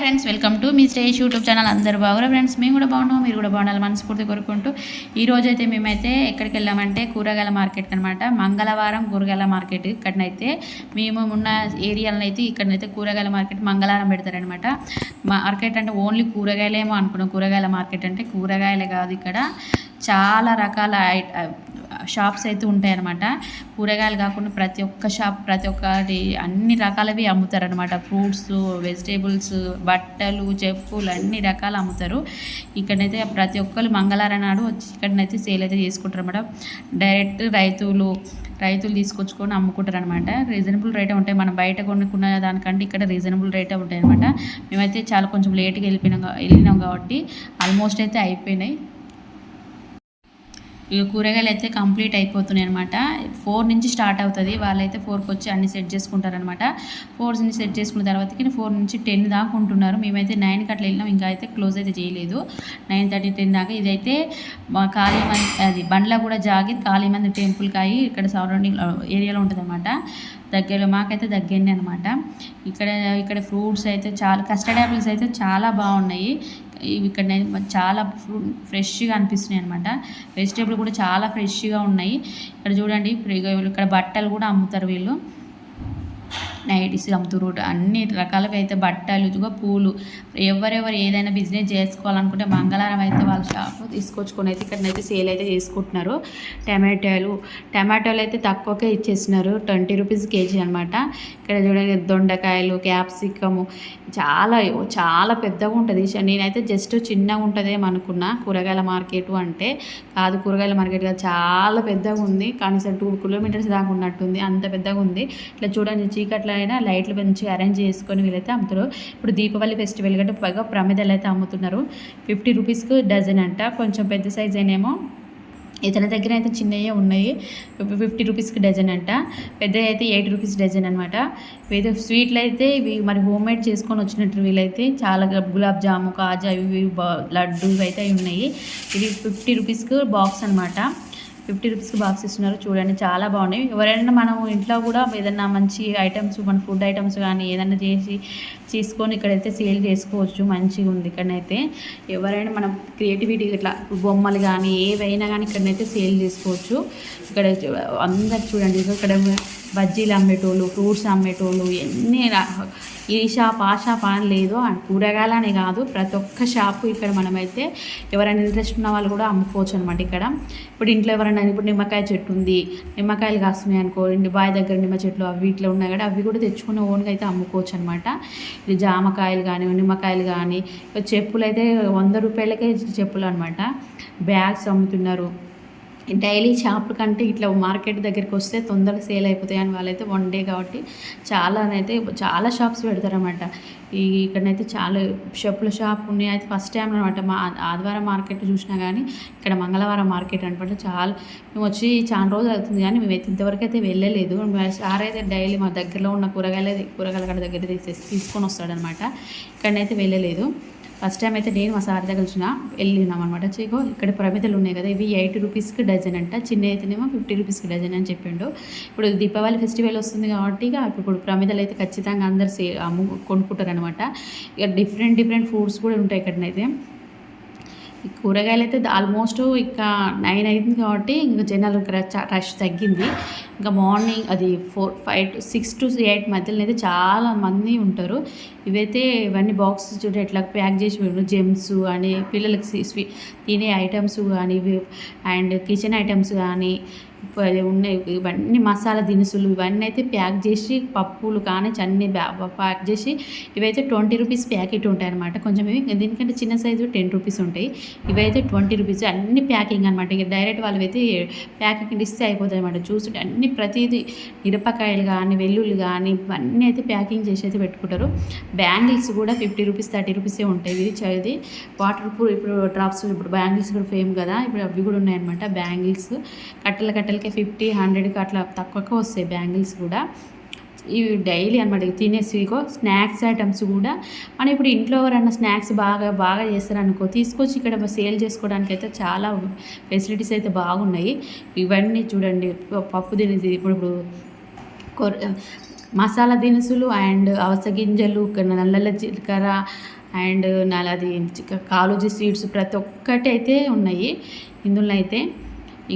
Friends welcome to మీ stage YouTube channel అందరూ బాగురా ఫ్రెండ్స్ మేము కూడా బాగున్నాం మీరు కూడా బాగుండాలి మనస్ఫూర్తి కోరుకుంటూ ఈ రోజైతే మేమైతే ఎక్కడికి వెళ్ళామంటే కూరగాయల మార్కెట్ అనమాట మంగళవారం కూరగాయల మార్కెట్ ఇక్కడనైతే మేము ఉన్న ఏరియాలో అయితే ఇక్కడనైతే కూరగాయల మార్కెట్ మంగళవారం పెడతారనమాట మార్కెట్ అంటే ఓన్లీ కూరగాయలేమో అనుకున్నాం. కూరగాయల మార్కెట్ అంటే కూరగాయలే కాదు ఇక్కడ. చాలా రకాల ఐ- షాప్స్ అయితే ఉంటాయన్నమాట. కూరగాయలు కాకుండా ప్రతి ఒక్క షాప్ ప్రతి ఒక్కటి అన్ని రకాలవి అమ్ముతారనమాట ఫ్రూట్స్ వెజిటేబుల్స్ బట్టలు చెప్పులు అన్ని రకాలు అమ్ముతారు. ఇక్కడైతే ప్రతి ఒక్కరు మంగళవారం నాడు వచ్చి ఇక్కడనైతే సేల్ అయితే చేసుకుంటారు అనమాట డైరెక్ట్ రైతులు రైతులు తీసుకొచ్చుకొని అమ్ముకుంటారు అనమాట రీజనబుల్ రేటే ఉంటాయి. మనం బయట కొనుక్కున్న దానికంటే ఇక్కడ రీజనబుల్ రేటే ఉంటాయి అనమాట మేమైతే చాలా కొంచెం లేట్గా వెళ్ళిపోయినాం వెళ్ళినాం కాబట్టి ఆల్మోస్ట్ అయితే అయిపోయినాయి. ఇక కూరగాయలు అయితే కంప్లీట్ అయిపోతున్నాయి అనమాట ఫోర్ నుంచి స్టార్ట్ అవుతుంది. వాళ్ళైతే ఫోర్కి వచ్చి అన్ని సెట్ చేసుకుంటారనమాట ఫోర్ నుంచి సెట్ చేసుకున్న తర్వాతకి ఫోర్ నుంచి టెన్ దాకా ఉంటున్నారు. మేమైతే నైన్కి అట్లా వెళ్ళినాం. ఇంకా అయితే క్లోజ్ అయితే చేయలేదు. నైన్ థర్టీ టెన్ దాకా ఇదైతే మా కాళీమంది అది బండ్ల కూడా జాగి కాళీమంది టెంపుల్కి అయ్యి ఇక్కడ సరౌండింగ్ ఏరియాలో ఉంటుందనమాట దగ్గరలో మాకైతే దగ్గరనే అనమాట ఇక్కడ ఇక్కడ ఫ్రూట్స్ అయితే చాలా కస్టర్డ్ యాపిల్స్ అయితే చాలా బాగున్నాయి. ఇవి ఇక్కడ చాలా ఫ్రూట్ ఫ్రెష్గా అనిపిస్తున్నాయి అనమాట వెజిటేబుల్ కూడా చాలా ఫ్రెష్గా ఉన్నాయి. ఇక్కడ చూడండి ఇక్కడ బట్టలు కూడా అమ్ముతారు వీళ్ళు. నైటీస్ అమ్ముతారు అన్ని రకాలుగా అయితే బట్టలు ఇదిగో పూలు. ఎవరెవరు ఏదైనా బిజినెస్ చేసుకోవాలనుకుంటే మంగళవారం అయితే వాళ్ళ షాప్ తీసుకొచ్చుకొని అయితే ఇక్కడనైతే సేల్ అయితే చేసుకుంటున్నారు. టమాటాలు టమాటాలు అయితే తక్కువకే ఇచ్చేసినారు ట్వంటీ రూపీస్ కేజీ అనమాట ఇక్కడ చూడండి దొండకాయలు క్యాప్సికము చాలా చాలా పెద్దగా ఉంటుంది. నేనైతే జస్ట్ చిన్నగా ఉంటుందేమో అనుకున్నా. కూరగాయల మార్కెట్ అంటే కాదు కూరగాయల మార్కెట్ కాదు. చాలా పెద్దగా ఉంది. కనీసం టూ కిలోమీటర్స్ దాకా ఉన్నట్టుంది. అంత పెద్దగా ఉంది. ఇట్లా చూడండి చీకట్ల అయినా లైట్లు మంచిగా అరేంజ్ చేసుకొని వీళ్ళైతే అమ్ముతారు. ఇప్పుడు దీపావళి ఫెస్టివల్ కంటే పైగా ప్రమిదలు అయితే అమ్ముతున్నారు. ఫిఫ్టీ రూపీస్కి డజన్ అంట. కొంచెం పెద్ద సైజ్ అయినేమో ఇతని దగ్గర అయితే చిన్నవి ఉన్నాయి. ఫిఫ్టీ రూపీస్కి డజన్ అంట. పెద్ద అయితే ఎయిటీ రూపీస్ డజన్ అనమాట ఏదో స్వీట్లు అయితే ఇవి మరి హోమ్ మేడ్ చేసుకొని వచ్చినట్టు వీళ్ళైతే చాలా గులాబ్ జాము కాజా ఇవి ఇవి బా- లడ్డు ఇవి అయితే ఉన్నాయి. ఇది ఫిఫ్టీ రూపీస్కి బాక్స్ అనమాట ఫిఫ్టీ రూపీస్కి బాక్స్ ఇస్తున్నారు. చూడండి చాలా బాగున్నాయి. ఎవరైనా మనం ఇంట్లో కూడా ఏదైనా మంచి ఐటమ్స్ మన ఫుడ్ ఐటమ్స్ కానీ ఏదైనా చేసి తీసుకొని ఇక్కడైతే సేల్ చేసుకోవచ్చు. మంచిగా ఉంది ఇక్కడనైతే. ఎవరైనా మనం క్రియేటివిటీ ఇట్లా బొమ్మలు కానీ ఏవైనా కానీ ఇక్కడనైతే సేల్ చేసుకోవచ్చు. ఇక్కడ అందరు చూడండి ఇక్కడ బజ్జీలు అమ్మేటోళ్ళు ఫ్రూట్స్ అమ్మేటోళ్ళు ఎన్ని ఈ షాప్ ఆ షాప్ అని లేదు కూరగాయలనే కాదు ప్రతి ఒక్క షాపు ఇక్కడ మనమైతే ఎవరైనా ఇంట్రెస్ట్ ఉన్న వాళ్ళు కూడా అమ్ముకోవచ్చు అనమాట ఇక్కడ. ఇప్పుడు ఇంట్లో ఎవరైనా ఇప్పుడు నిమ్మకాయ చెట్టు ఉంది నిమ్మకాయలు కాస్తున్నాయి అనుకో ఇంటి బావి దగ్గర నిమ్మ చెట్లు అవి ఇట్లా ఉన్నాయి కదా అవి కూడా తెచ్చుకుని ఓన్గా అయితే అమ్ముకోవచ్చు అనమాట ఇది జామకాయలు కానీ నిమ్మకాయలు కానీ చెప్పులు అయితే వంద రూపాయలకే చెప్పులు అనమాట బ్యాగ్స్ అమ్ముతున్నారు. డైలీ షాప్ కంటే ఇట్లా మార్కెట్ దగ్గరికి వస్తే తొందరగా సేల్ అయిపోతాయి అని వాళ్ళైతే వన్ డే కాబట్టి చాలా అయితే చాలా షాప్స్ పెడతారనమాట ఈ ఇక్కడనైతే చాలా చెప్పుల షాప్ ఉన్నాయి. అయితే ఫస్ట్ టైం అనమాట మా ఆదివారం మార్కెట్ చూసినా కానీ ఇక్కడ మంగళవారం మార్కెట్ అనమాట చాలా మేము వచ్చి చాలా రోజులు అవుతుంది కానీ మేమైతే ఇంతవరకు అయితే వెళ్ళలేదు. సార్ అయితే డైలీ మా దగ్గరలో ఉన్న కూరగాయలు కూరగాయల కాడ దగ్గర తీసేసి తీసుకొని వస్తాడనమాట ఇక్కడనైతే వెళ్ళలేదు. ఫస్ట్ టైం అయితే నేను మా సార్ దగ్గర వచ్చిన వెళ్ళినాం అనమాట చీకో ఇక్కడ ప్రమిదలు ఉన్నాయి కదా ఇవి ఎయిటీ రూపీస్కి డజన్ అంట. చిన్న అయితేనేమో ఫిఫ్టీ రూపీస్కి డజన్ అని చెప్పిండు. ఇప్పుడు దీపావళి ఫెస్టివల్ వస్తుంది కాబట్టి ఇక ఇప్పుడు ప్రమిదలు అయితే ఖచ్చితంగా అందరు సే అమ్ము కొనుక్కుంటారు అనమాట ఇక డిఫరెంట్ డిఫరెంట్ ఫ్రూట్స్ కూడా ఉంటాయి ఇక్కడనైతే. కూరగాయలు అయితే ఆల్మోస్ట్ ఇంకా నైన్ అయింది కాబట్టి ఇంకా జనాలు రష్ తగ్గింది. ఇంకా మార్నింగ్ అది four five to six to eight మధ్యలో అయితే చాలా మంది ఉంటారు. ఇవైతే ఇవన్నీ బాక్సెస్ చూడ ఎట్లా ప్యాక్ చేసి పెట్టు జెమ్స్ అని పిల్లలకి తినే ఐటమ్స్ కానీ అండ్ కిచెన్ ఐటమ్స్ కానీ ఉన్నాయి. ఇవన్నీ మసాలా దినుసులు ఇవన్నీ అయితే ప్యాక్ చేసి పప్పులు కానీ అన్ని ప్యాక్ చేసి ఇవైతే ట్వంటీ రూపీస్ ప్యాకెట్ ఉంటాయి అనమాట కొంచెం ఇవి దీనికంటే చిన్న సైజు టెన్ రూపీస్ ఉంటాయి. ఇవైతే ట్వంటీ రూపీస్ అన్ని ప్యాకింగ్ అనమాట ఇక డైరెక్ట్ వాళ్ళు అయితే ప్యాకింగ్ ఇస్తే అయిపోతాయి అనమాట చూస్తుంటే అన్ని ప్రతిదీ మిరపకాయలు కానీ వెల్లుల్లి కానీ ఇవన్నీ అయితే ప్యాకింగ్ చేసి అయితే పెట్టుకుంటారు. బ్యాంగిల్స్ కూడా ఫిఫ్టీ రూపీస్ థర్టీ రూపీసే ఉంటాయి. ఇది చదివి వాటర్ ప్రూఫ్ ఇప్పుడు డ్రాప్స్ ఇప్పుడు బ్యాంగిల్స్ కూడా ఫేమ్ కదా. ఇప్పుడు అవి కూడా ఉన్నాయన్నమాట బ్యాంగిల్స్. కట్టెల కట్టెలకి ఫిఫ్టీ హండ్రెడ్కి అట్లా తక్కువగా వస్తాయి బ్యాంగిల్స్ కూడా. ఇవి డైలీ అనమాట తినేసి ఇగో స్నాక్స్ ఐటమ్స్ కూడా. మనం ఇప్పుడు ఇంట్లో ఎవరన్నా స్నాక్స్ బాగా బాగా చేస్తారనుకో తీసుకొచ్చి ఇక్కడ సేల్ చేసుకోవడానికి అయితే చాలా ఫెసిలిటీస్ అయితే బాగున్నాయి. ఇవన్నీ చూడండి పప్పు తినేసి ఇప్పుడు ఇప్పుడు మసాలా దినుసులు అండ్ అవస గింజలు నల్ల జీలకర్ర అండ్ నల్లది కాలోజీ సీడ్స్ ప్రతి ఒక్కటి అయితే ఉన్నాయి. ఇందులో అయితే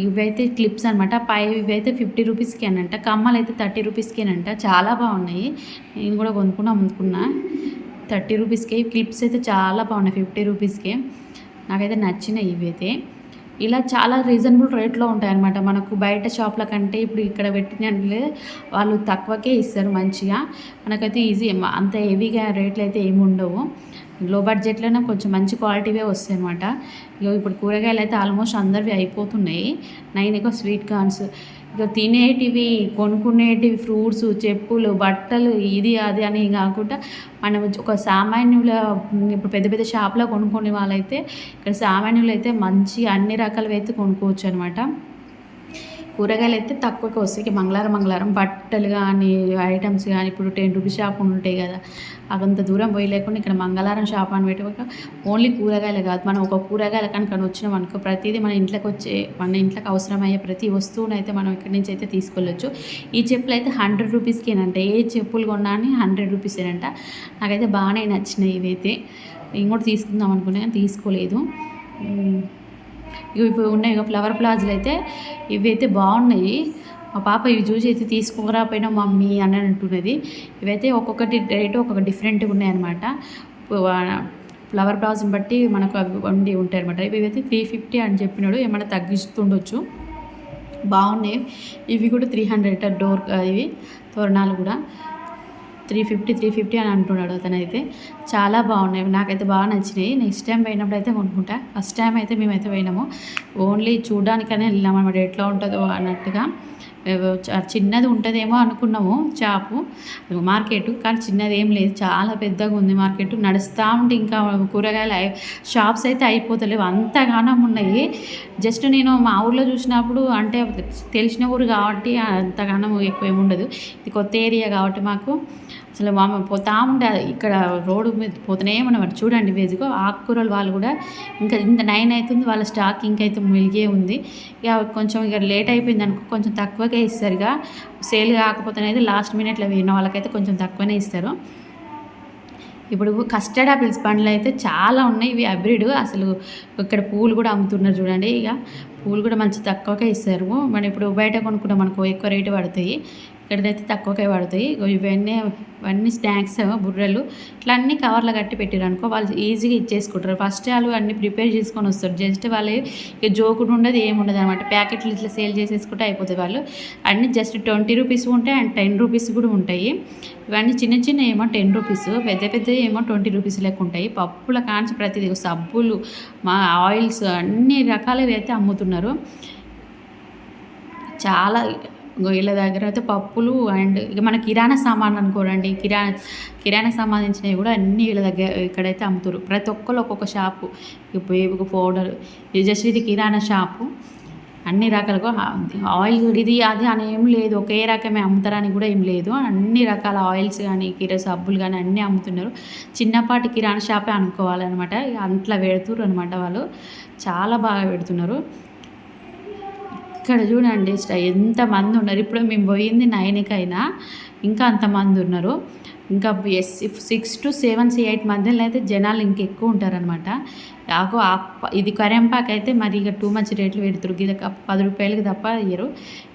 ఇవైతే క్లిప్స్ అనమాట పై ఇవైతే ఫిఫ్టీ రూపీస్కి అనంట కమ్మలు అయితే థర్టీ రూపీస్కి అనంట చాలా బాగున్నాయి. నేను కూడా కొనుక్కున్నాం అనుకున్నా థర్టీ రూపీస్కి. క్లిప్స్ అయితే చాలా బాగున్నాయి. ఫిఫ్టీ రూపీస్కే. నాకైతే నచ్చినాయి ఇవైతే. ఇలా చాలా రీజనబుల్ రేట్లో ఉంటాయన్నమాట. మనకు బయట షాప్ల కంటే ఇప్పుడు ఇక్కడ పెట్టినట్లే వాళ్ళు తక్కువకే ఇస్తారు మంచిగా. మనకైతే ఈజీ అంత హెవీగా రేట్లు అయితే ఏమి ఉండవు లో బడ్జెట్లోనే కొంచెం మంచి క్వాలిటీవే వస్తాయి అనమాట ఇక ఇప్పుడు కూరగాయలు అయితే ఆల్మోస్ట్ అందరివి అయిపోతున్నాయి. నైన్ ఎక్కువ స్వీట్ కార్న్స్ ఇక తినేటివి కొనుక్కునేటివి ఫ్రూట్స్ చెప్పులు బట్టలు ఇది అది అని కాకుండా మనం ఒక సామాన్యుల ఇప్పుడు పెద్ద పెద్ద షాప్లో కొనుక్కునే వాళ్ళైతే ఇక్కడ సామాన్యులు అయితే మంచి అన్ని రకాలవి అయితే కొనుక్కోవచ్చు అనమాట కూరగాయలు అయితే తక్కువకి వస్తాయి. మంగళవారం మంగళవారం బట్టలు కానీ ఐటమ్స్ కానీ ఇప్పుడు టెన్ రూపీస్ షాప్ ఉంటాయి కదా అంత దూరం పోయి లేకుండా ఇక్కడ మంగళవారం షాప్ అని పెట్టుకోక ఓన్లీ కూరగాయలు కాదు. మనం ఒక కూరగాయల కనుక వచ్చినాం అనుకో ప్రతిదీ మన ఇంట్లోకి వచ్చే మన ఇంట్లోకి అవసరమయ్యే ప్రతి వస్తువును అయితే మనం ఇక్కడి నుంచి అయితే తీసుకెళ్ళొచ్చు. ఈ చెప్పులు అయితే హండ్రెడ్ రూపీస్కేనంట. ఏ చెప్పులు కొన్నా అని హండ్రెడ్ రూపీసేనంట. నాకైతే బాగానే నచ్చినాయి ఇవైతే. నేను కూడా తీసుకుందాం అనుకున్నా కానీ తీసుకోలేదు. ఇవి ఉన్నాయి ఫ్లవర్ ప్లాజ్లు అయితే ఇవి అయితే బాగున్నాయి. మా పాప ఇవి చూసి అయితే తీసుకోరాపోయినా మమ్మీ అని అంటున్నది. ఇవైతే ఒక్కొక్కటి రేటు ఒక్కొక్క డిఫరెంట్గా ఉన్నాయన్నమాట. ఫ్లవర్ బ్లౌజ్ని బట్టి మనకు అవి వండి ఉంటాయి అనమాట ఇవి అయితే త్రీ ఫిఫ్టీ అని చెప్పినాడు ఏమైనా తగ్గిస్తుండొచ్చు. బాగున్నాయి. ఇవి కూడా త్రీ హండ్రెడ్ డోర్ ఇవి తోరణాలు కూడా. త్రీ ఫిఫ్టీ త్రీ ఫిఫ్టీ అని అంటున్నాడు అతనైతే. చాలా బాగున్నాయి. నాకైతే బాగా నచ్చినాయి. నెక్స్ట్ టైం పోయినప్పుడు అయితే కొనుక్కుంటా. ఫస్ట్ టైం అయితే మేమైతే పోయినాము. ఓన్లీ చూడడానికనే వెళ్ళాము అనమాట ఎట్లా ఉంటుందో అన్నట్టుగా. చిన్నది ఉంటుందేమో అనుకున్నాము షాపు మార్కెట్ కానీ చిన్నది ఏం లేదు చాలా పెద్దగా ఉంది మార్కెట్ నడుస్తూ ఉంటే ఇంకా కూరగాయలు షాప్స్ అయితే అయిపోతలేవు అంతగానం ఉన్నాయి. జస్ట్ నేను మా ఊర్లో చూసినప్పుడు అంటే తెలిసిన ఊరు కాబట్టి అంతగానం ఎక్కువ ఏమి ఉండదు. ఇది కొత్త ఏరియా కాబట్టి మాకు అసలు మామ పోతా ఉండే ఇక్కడ రోడ్డు మీద పోతూనే ఉన్నమాట చూడండి వేజ్గో ఆకుకూరలు వాళ్ళు కూడా ఇంకా ఇంత నైన్ అవుతుంది వాళ్ళ స్టాక్ ఇంకైతే మిలిగే ఉంది. ఇక కొంచెం ఇక లేట్ అయిపోయింది అనుకో కొంచెం తక్కువగా ఇస్తారు ఇక సేల్ కాకపోతే అనేది లాస్ట్ మినిట్లో విన్న వాళ్ళకైతే కొంచెం తక్కువనే ఇస్తారు. ఇప్పుడు కస్టర్డ్ ఆపిల్స్ పండ్లు అయితే చాలా ఉన్నాయి. ఇవి హైబ్రిడ్ అసలు ఇక్కడ పూలు కూడా అమ్ముతున్నారు చూడండి. ఇక పూలు కూడా మంచి తక్కువగా ఇస్తారు. మనం ఇప్పుడు బయట కొనుక్కుంటాం మనకు ఎక్కువ రేటు పడతాయి. ఇక్కడైతే తక్కువకే పడతాయి. ఇవన్నీ ఇవన్నీ స్నాక్స్ బుర్రెలు ఇట్లా అన్ని కవర్లో కట్టి పెట్టారు అనుకో వాళ్ళు ఈజీగా ఇచ్చేసుకుంటారు. ఫస్ట్ వాళ్ళు అన్ని ప్రిపేర్ చేసుకొని వస్తారు. జస్ట్ వాళ్ళు ఇక జోకుడు ఉండదు ఏముండదు అనమాట. ప్యాకెట్లు ఇట్లా సేల్ చేసేసుకుంటే అయిపోతుంది వాళ్ళు. అన్నీ జస్ట్ ట్వంటీ రూపీస్ ఉంటాయి అండ్ టెన్ రూపీస్ కూడా ఉంటాయి. ఇవన్నీ చిన్న చిన్న ఏమో టెన్ రూపీస్ పెద్ద పెద్ద ఏమో ట్వంటీ రూపీస్ లెక్క ఉంటాయి. పప్పుల కాంచి ప్రతిదీ సబ్బులు మా ఆయిల్స్ అన్ని రకాలవి అయితే అమ్ముతున్నారు. చాలా వీళ్ళ దగ్గర అయితే పప్పులు అండ్ ఇక మన కిరాణా సామాన్ అనుకోరండి కిరాణా కిరాణా సంబంధించినవి కూడా అన్నీ వీళ్ళ దగ్గర ఇక్కడైతే అమ్ముతారు. ప్రతి ఒక్కరు ఒక్కొక్క షాపు బేబుకు పౌడర్ ఇది జస్ట్ ఇది కిరాణా షాపు. అన్ని రకాలుగా ఆయిల్ ఇది అది అని ఏం లేదు. ఒకే రకమే అమ్ముతారని కూడా ఏం లేదు. అన్ని రకాల ఆయిల్స్ కానీ కిరా సబ్బులు కానీ అన్నీ అమ్ముతున్నారు. చిన్నపాటి కిరాణా షాపే అనుకోవాలన్నమాట. అంట్లా పెడుతున్నారు అనమాట వాళ్ళు. చాలా బాగా పెడుతున్నారు. ఇక్కడ చూడండి ఎంతమంది ఉన్నారు. ఇప్పుడు మేము పోయింది నైన్కైనా ఇంకా అంతమంది ఉన్నారు. ఇంకా yes six to seven C eight మధ్యలో అయితే జనాలు ఇంకెక్కువ ఉంటారనమాట నాకు ఇది కరెంపాక్ అయితే మరి ఇక టూ మచ్ రేట్లు పెడతారు ఇది పది రూపాయలకి తప్ప ఇయ్యరు.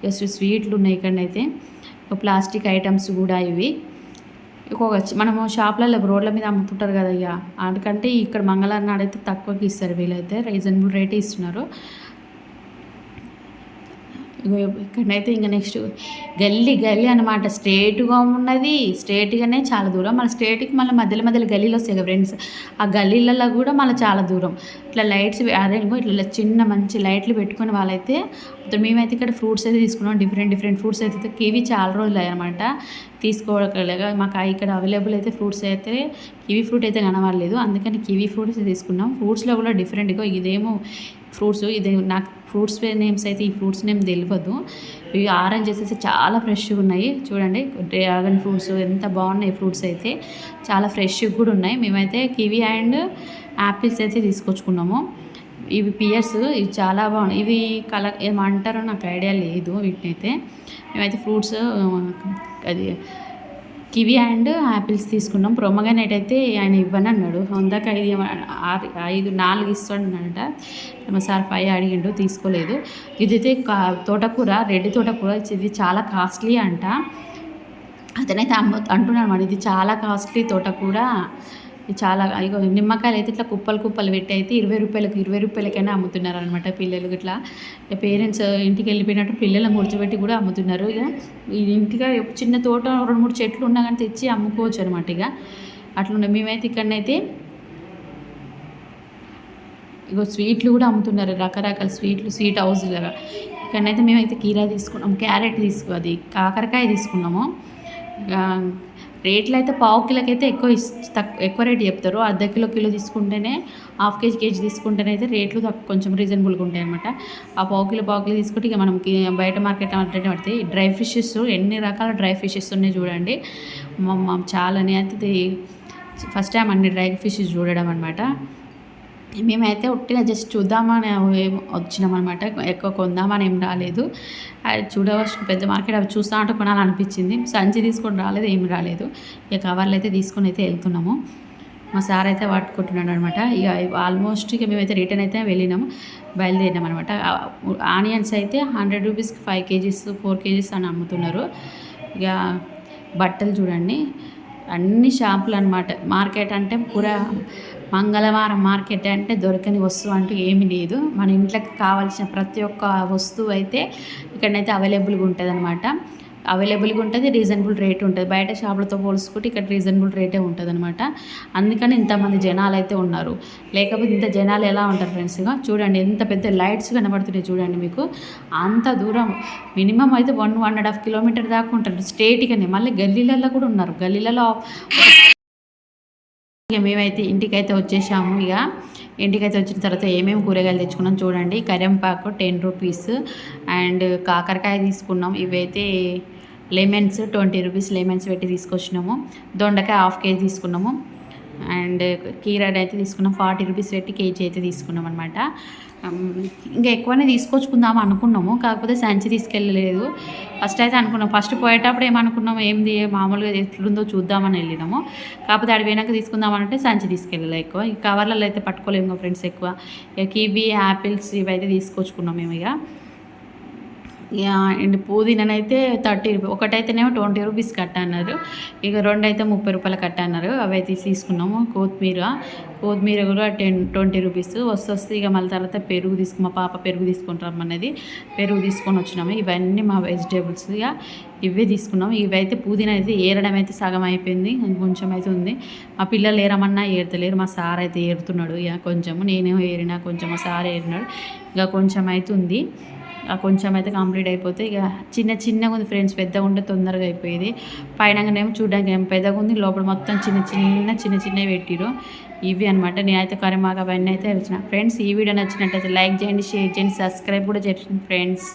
జస్ట్ స్వీట్లు ఉన్నాయి ఇక్కడైతే ప్లాస్టిక్ ఐటమ్స్ కూడా ఇవి. ఒక్కొక్క మనము షాప్లలో రోడ్ల మీద అమ్ముతుంటారు కదా ఇక. అందుకంటే ఇక్కడ మంగళవారం నాడైతే తక్కువకి ఇస్తారు వీళ్ళైతే. రీజనబుల్ రేటే ఇస్తున్నారు. ఇక్కడనైతే ఇంకా నెక్స్ట్ గల్లీ గల్లీ అనమాట స్ట్రేట్గా ఉన్నది స్ట్రేట్గానే చాలా దూరం. మన స్ట్రేట్కి మళ్ళీ మధ్యలో మధ్యలో గల్లీలు వస్తాయి కదా ఫ్రెండ్స్ ఆ గల్లీలలో కూడా మళ్ళీ చాలా దూరం. ఇట్లా లైట్స్ అదే ఇట్లా చిన్న మంచి లైట్లు పెట్టుకుని వాళ్ళైతే మేమైతే ఇక్కడ ఫ్రూట్స్ అయితే తీసుకున్నాం. డిఫరెంట్ డిఫరెంట్ ఫ్రూట్స్ అయితే కివి చాలా రోజులు అనమాట తీసుకోవట్లేగా మాకు ఇక్కడ అవైలబుల్ అయితే ఫ్రూట్స్ అయితే కివీ ఫ్రూట్ అయితే కనవాలేదు అందుకని కివీ ఫ్రూట్స్ తీసుకున్నాం. ఫ్రూట్స్లో కూడా డిఫరెంట్గా ఇదేమో ఫ్రూట్స్ ఇది నాకు ఫ్రూట్స్ నేమ్స్ అయితే ఈ ఫ్రూట్స్ నేమ్ తెలియదు ఇవి ఆరెంజ్ అయితే చాలా ఫ్రెష్గా ఉన్నాయి. చూడండి డ్రాగన్ ఫ్రూట్స్ ఎంత బాగున్నాయి ఫ్రూట్స్ అయితే. చాలా ఫ్రెష్గా కూడా ఉన్నాయి. మేమైతే కివీ అండ్ యాపిల్స్ అయితే తీసుకొచ్చుకున్నాము. ఇవి పియర్స్ ఇవి చాలా బాగున్నాయి. ఇవి కలర్ ఏమంటారో నాకు ఐడియా లేదు వీటినైతే. మేమైతే ఫ్రూట్స్ అది కివి అండ్ యాపిల్స్ తీసుకున్నాం. ప్రొమగనేట్ అయితే ఆయన ఇవ్వని అన్నాడు అందాక ఐదు ఆరు ఐదు నాలుగు ఇస్తాడనట మా సార్ ఫైవ్ అడిగిండు తీసుకోలేదు. ఇదైతే కా తోటకూర రెడ్ తోటకూర ఇది చాలా కాస్ట్లీ అంట. అతనైతే అమ్ము అంటున్నాను ఇది చాలా కాస్ట్లీ తోటకూర. చాలా ఇగో నిమ్మకాయలు అయితే ఇట్లా కుప్పలు కుప్పలు పెట్టి అయితే ఇరవై రూపాయలకు ఇరవై రూపాయలకైనా అమ్ముతున్నారు అనమాట పిల్లలు ఇట్లా. పేరెంట్స్ ఇంటికి వెళ్ళిపోయినట్టు పిల్లలను ముడిచిపెట్టి కూడా అమ్ముతున్నారు. ఇక ఈ ఇంటిగా చిన్న తోట రెండు మూడు చెట్లు ఉన్నా కానీ తెచ్చి అమ్ముకోవచ్చు అనమాట ఇక. అట్లున్నాయి మేమైతే ఇక్కడనైతే ఇగో స్వీట్లు కూడా అమ్ముతున్నారు రకరకాల స్వీట్లు స్వీట్ హౌస్ లాగా. ఇక్కడనైతే మేమైతే కీరా తీసుకున్నాం క్యారెట్ తీసుకు అది కాకరకాయ తీసుకున్నాము. రేట్లు అయితే పావు కిలోకైతే ఎక్కువ ఇస్ తక్కువ ఎక్కువ రేట్ చెప్తారు. అర్ధ కిలో కిలో తీసుకుంటేనే హాఫ్ కేజీ కేజీ తీసుకుంటేనే అయితే రేట్లు తక్కువ కొంచెం రీజనబుల్గా ఉంటాయి అనమాట ఆ పావు కిలో పావు కిలో తీసుకుంటే ఇక మనకి బయట మార్కెట్ అంటే పడితే డ్రై ఫిషెస్ ఎన్ని రకాల డ్రై ఫిషెస్ ఉన్నాయి చూడండి. మా మా చాలా అయితే ఫస్ట్ టైం అన్ని డ్రై ఫిషెస్ చూడడం అనమాట మేమైతే ఉట్టిన జస్ట్ చూద్దామని వచ్చినాం అనమాట ఎక్కువ కొందామని ఏం రాలేదు. అది చూడవచ్చు పెద్ద మార్కెట్ అవి చూస్తా ఉంటే కొనాలనిపించింది. సంచి తీసుకొని రాలేదు ఏం రాలేదు. ఇక కవర్లు అయితే తీసుకొని అయితే వెళ్తున్నాము. మా సార్ అయితే పట్టుకుంటున్నాడు అనమాట ఇక ఆల్మోస్ట్ ఇక మేమైతే రిటర్న్ అయితే వెళ్ళినాము. బయలుదేరినాం అనమాట ఆనియన్స్ అయితే హండ్రెడ్ రూపీస్కి ఫైవ్ కేజీస్ ఫోర్ కేజీస్ అని అమ్ముతున్నారు. ఇక బట్టలు చూడండి. అన్ని షాపులు అనమాట మార్కెట్ అంటే పూర మంగళవారం మార్కెట్ అంటే దొరకని వస్తువు అంటూ ఏమీ లేదు. మన ఇంట్లోకి కావాల్సిన ప్రతి ఒక్క వస్తువు అయితే ఇక్కడనైతే అవైలబుల్గా ఉంటుంది అనమాట అవైలబుల్గా ఉంటుంది రీజనబుల్ రేట్ ఉంటుంది. బయట షాపులతో పోల్చుకుంటే ఇక్కడ రీజనబుల్ రేటే ఉంటుంది అనమాట అందుకని ఇంతమంది జనాలు అయితే ఉన్నారు. లేకపోతే ఇంత జనాలు ఎలా ఉంటారు ఫ్రెండ్స్గా చూడండి ఎంత పెద్ద లైట్స్ కనబడుతున్నాయి చూడండి మీకు. అంత దూరం మినిమం అయితే one one and half kilometre దాకా ఉంటారు. స్ట్రేట్గానే మళ్ళీ గల్లీలలో కూడా ఉన్నారు. గల్లీలలో ఇక మేమైతే ఇంటికైతే వచ్చేసాము ఇక. ఇంటికైతే వచ్చిన తర్వాత ఏమేమి కూరగాయలు తెచ్చుకున్నాం చూడండి. కరింపాకు టెన్ రూపీస్ అండ్ కాకరకాయ తీసుకున్నాం. ఇవైతే లెమన్స్ ట్వంటీ రూపీస్ లెమన్స్ పెట్టి తీసుకొచ్చినాము. దొండకాయ హాఫ్ కేజీ తీసుకున్నాము. అండ్ కీరాడ్ అయితే తీసుకున్నాం. ఫార్టీ రూపీస్ పెట్టి కేజీ అయితే తీసుకున్నాం అనమాట ఇంకా ఎక్కువనే తీసుకొచ్చుకుందాం అనుకున్నాము. కాకపోతే సంచి తీసుకెళ్ళలేదు. ఫస్ట్ అయితే అనుకున్నాం. ఫస్ట్ పోయేటప్పుడు ఏమనుకున్నాము ఏంది? మామూలుగా ఎట్లుందో చూద్దామని వెళ్ళినాము. కాకపోతే అడి పోయినాక తీసుకుందామంటే సంచి తీసుకెళ్ళలే ఎక్కువ. ఈ కవర్లలో అయితే పట్టుకోలేము ఫ్రెండ్స్ ఎక్కువ. ఇక కివీ యాపిల్స్ ఇవి అయితే తీసుకొచ్చుకున్నాం మేము ఇక. అండ్ పుదీనానైతే థర్టీ రూపీ ఒకటైతేనేమో ట్వంటీ రూపీస్ కట్ట అన్నారు ఇక రెండు అయితే ముప్పై రూపాయలు కట్ట అన్నారు అవి అయితే తీసుకున్నాము. కొత్తిమీర కొత్తిమీర కూడా టెన్ ట్వంటీ రూపీస్. వస్తొస్తే ఇక మళ్ళీ తర్వాత పెరుగు తీసుకు మా పాప పెరుగు తీసుకుంటాం అనేది పెరుగు తీసుకొని వచ్చినాము. ఇవన్నీ మా వెజిటేబుల్స్ ఇక ఇవే తీసుకున్నాం ఇవైతే పుదీనా అయితే ఏరడం అయితే సగం అయిపోయింది. కొంచెం అయితే ఉంది. మా పిల్లలు ఏరమన్నా ఏరుతలేరు. మా సార్ అయితే ఏరుతున్నాడు. ఇక కొంచెము నేనేమో ఏరినా కొంచెం మా సార్ ఏరినాడు. ఇక కొంచెం అయితే ఉంది. కొంచెం అయితే కంప్లీట్ అయిపోతే ఇక చిన్న చిన్నగా ఉంది ఫ్రెండ్స్ పెద్దగా ఉంటే తొందరగా అయిపోయేది. పైనగానేమో చూడడానికి ఏం పెద్దగా ఉంది లోపల మొత్తం చిన్న చిన్న చిన్న చిన్నవి పెట్టిరు ఇవి అనమాట నేనైతే కరిమాక అవన్నీ అయితే వచ్చిన ఫ్రెండ్స్ ఈ వీడియో నచ్చినట్టయితే లైక్ చేయండి షేర్ చేయండి సబ్స్క్రైబ్ కూడా చేయండి ఫ్రెండ్స్.